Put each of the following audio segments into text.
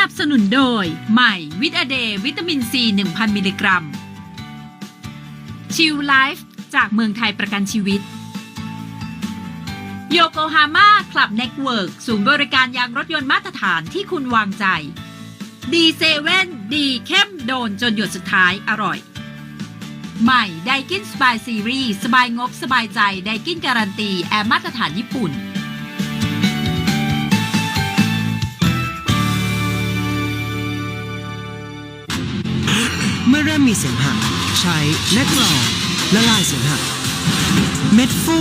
นับสนุนโดย ใหม่วิตาเดย์วิตามินซี 1000 มิลลิกรัม ชิลไลฟ์จากเมืองไทยประกันชีวิต โยโกฮาม่าคลับเน็ตเวิร์กศูนย์บริการยางรถยนต์มาตรฐานที่คุณวางใจ ดีเซเว่นดีเข้มโดนจนหยดสุดท้ายอร่อย ใหม่ไดกินสบายซีรีส์สบายงบสบายใจไดกินการันตีแอร์มาตรฐานญี่ปุ่น เมื่อเริ่มมีเสมหะใช้แนกลองละลายเสมหะเม็ดฟู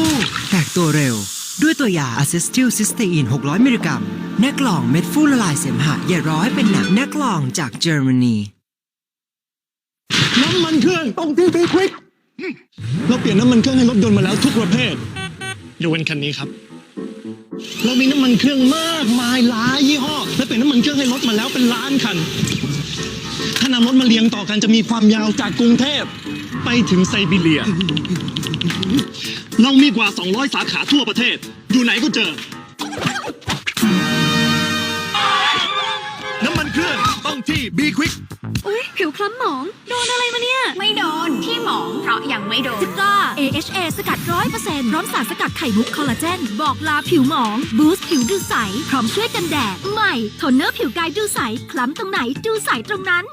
แตกตัวเร็ว ด้วยตัวยาอะซิสติลซิสเตอีน 600 มิลลิกรัมแนกลองเม็ดฟูละลายเสมหะอย่าร้อยเป็นหนักแนกลองจากเยอรมนีน้ำมันเครื่องต้องที่พีควิกเราเปลี่ยนน้ำมันเครื่องให้รถยนต์มาแล้วทุกประเภทยกเว้นคันนี้ครับ เรามีน้ำมันเครื่องมากมายหลายยี่ห้อ และเปลี่ยนน้ำมันเครื่องให้รถมาแล้วเป็นล้านคัน ถ้านำรถมาเรียงต่อกันจะมีความยาวจากกรุงเทพไปถึงไซบีเรีย เรามีกว่า 200 สาขาทั่วประเทศ อยู่ไหนก็เจอ น้ำมันเครื่องต้องที่บีควิก อุ้ยผิวคล้ำหมอง โดนอะไรมาเนี่ย ไม่โดนที่หมองเพราะยังไม่โดนจิก้า AHA สกัดร้อยเปอร์เซ็นต์พร้อมสารสกัดไข่มุกคอลลาเจน บอกลาผิวหมอง บูสต์ผิวดูใส พร้อมช่วยกันแดด ใหม่โทนเนอร์ผิวกายดูใส คล้ำตรงไหนดูใสตรงนั้น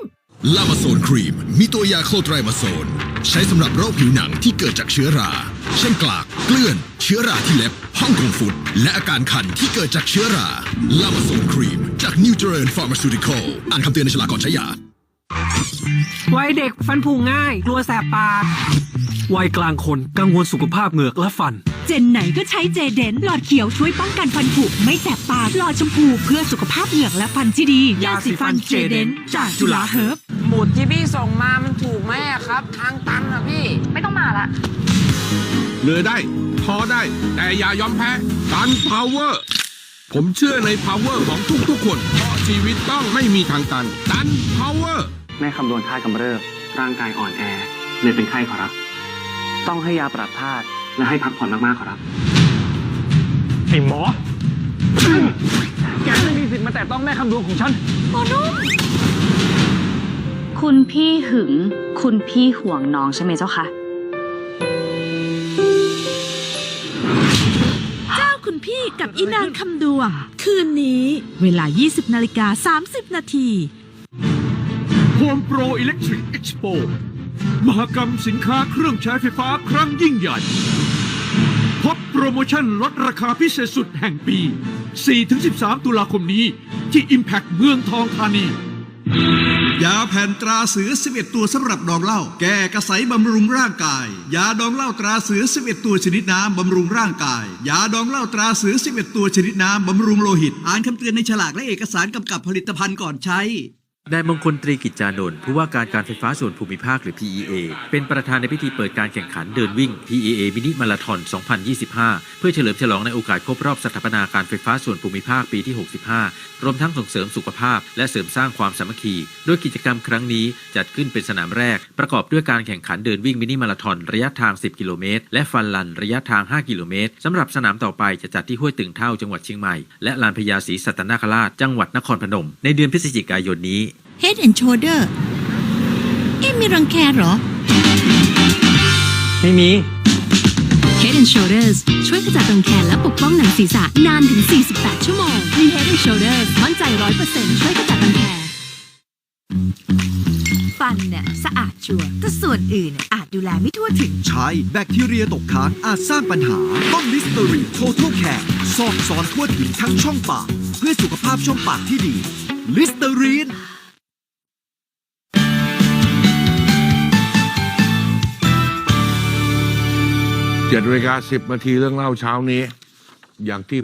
ลามาโซนครีม มีตัวยาโคไตรมาโซน ใช้สำหรับโรคผิวหนังที่เกิดจากเชื้อรา เช่นกลาก เกลื่อน เชื้อราที่เล็บห้องกงฟุดและอาการคันที่เกิดจากเชื้อราลามาโซนครีม จากนิวเจริญฟาร์มาซูติคอลอ่านคำเตือนในฉลากก่อนใช้ยา วัยเด็กฟันผุง่าย กลัวแสบปากวัยกลางคนกังวลสุขภาพเหงือกและฟัน เจนไหนก็ใช้เจเดนหลอดเขียวช่วยป้องกันฟันผุไม่แสบปากหลอดชมพูเพื่อสุขภาพเหงือกและฟันที่ดียาสีฟันเจเดนจากจุฬาเฮิร์บหมุดที่พี่ส่งมามันถูกไหมอะครับ ทางตันอะพี่ ไม่ต้องมาละเหนื่อยได้ท้อได้ แต่อย่ายอมแพ้ตันพาวเวอร์ผมเชื่อในพาวเวอร์ของทุกๆคนเพราะชีวิตต้องไม่มีทางตันตันพาวเวอร์ แม่คำนวณธาตุกำเริบร่างกายอ่อนแอ เลยเป็นไข้ขอรับ ต้องให้ยาปรับธาตุและให้พักผ่อนมากๆขอรับไอ้หมอ แกไม่มีสิทธิ์มาแต่ต้องแม่คำดวงของฉันคุณพี่หึง คุณพี่ห่วงน้องใช่ไหมเจ้าคะเจ้าคุณพี่กับอีนางคำดวง คืนนี้เวลา 20นาฬิกา30นาที โฮมโปรอิเล็กทริกเอ็กซ์โปมหกรรมสินค้าเครื่องใช้ไฟฟ้าครั้งยิ่งใหญ่ พบโปรโมชั่นลดราคาพิเศษสุดแห่งปี 4-13 ตุลาคมนี้ที่ Impact เมืองทองธานี ยาแผ่นตราเสือ 11 ตัวสำหรับดองเหล้าแก้กระใสบำรุงร่างกาย ยาดองเหล้าตราเสือ 11 ตัวชนิดน้ำบำรุงร่างกาย ยาดองเหล้าตราเสือ 11 ตัวชนิดน้ำบำรุงโลหิต อ่านคำเตือนในฉลากและเอกสารกำกับผลิตภัณฑ์ก่อนใช้ นายมงคลตรีกิจจานนท์ผู้ว่าการการไฟฟ้าส่วนภูมิภาคหรือ PEA เป็นประธานในพิธีเปิดการแข่งขันเดินวิ่ง PEA มินิมาราธอน 2025 เพื่อเฉลิมฉลองในโอกาสครบรอบสถาปนาการไฟฟ้าส่วนภูมิภาคปีที่ 65 รวมทั้งส่งเสริมสุขภาพ และเสริมสร้างความสามัคคี โดยกิจกรรมครั้งนี้จัดขึ้นเป็นสนามแรก ประกอบด้วยการแข่งขันเดินวิ่งมินิมาราธอนระยะทาง 10 กิโลเมตร และฟันลันระยะทาง 5 กิโลเมตรสำหรับสนามต่อไปจะจัดที่ห้วยตึงเท่าจังหวัดเชียงใหม่และลานพญาศรีสัตนคราชจังหวัดนครพนม ในเดือนพฤศจิกายนนี้ Head and Shoulder เอ๊ะมีรังแคเหรอ ไม่มี Head and Shoulders ช่วยขจัดรังแคและปกป้องหนังศีรษะนานถึง 48 ชั่วโมงมี Head and Shoulders มั่นใจ 100%ช่วยขจัดรังแคฟันเนี่ยสะอาดชัวร์แต่ส่วนอื่นอาจดูแลไม่ทั่วถึง ใช้แบคทีเรียตกค้างอาจสร้างปัญหา ต้องลิสเตอรีนโทท l แคร์ซอกซอนทั่วถึงทั้งช่องปาก เพื่อสุขภาพช่องปากที่ดี ลิสเตอรีน เจ็ดนาฬิกาสิบนาทีเรื่องเล่าเช้านี้ อย่างที่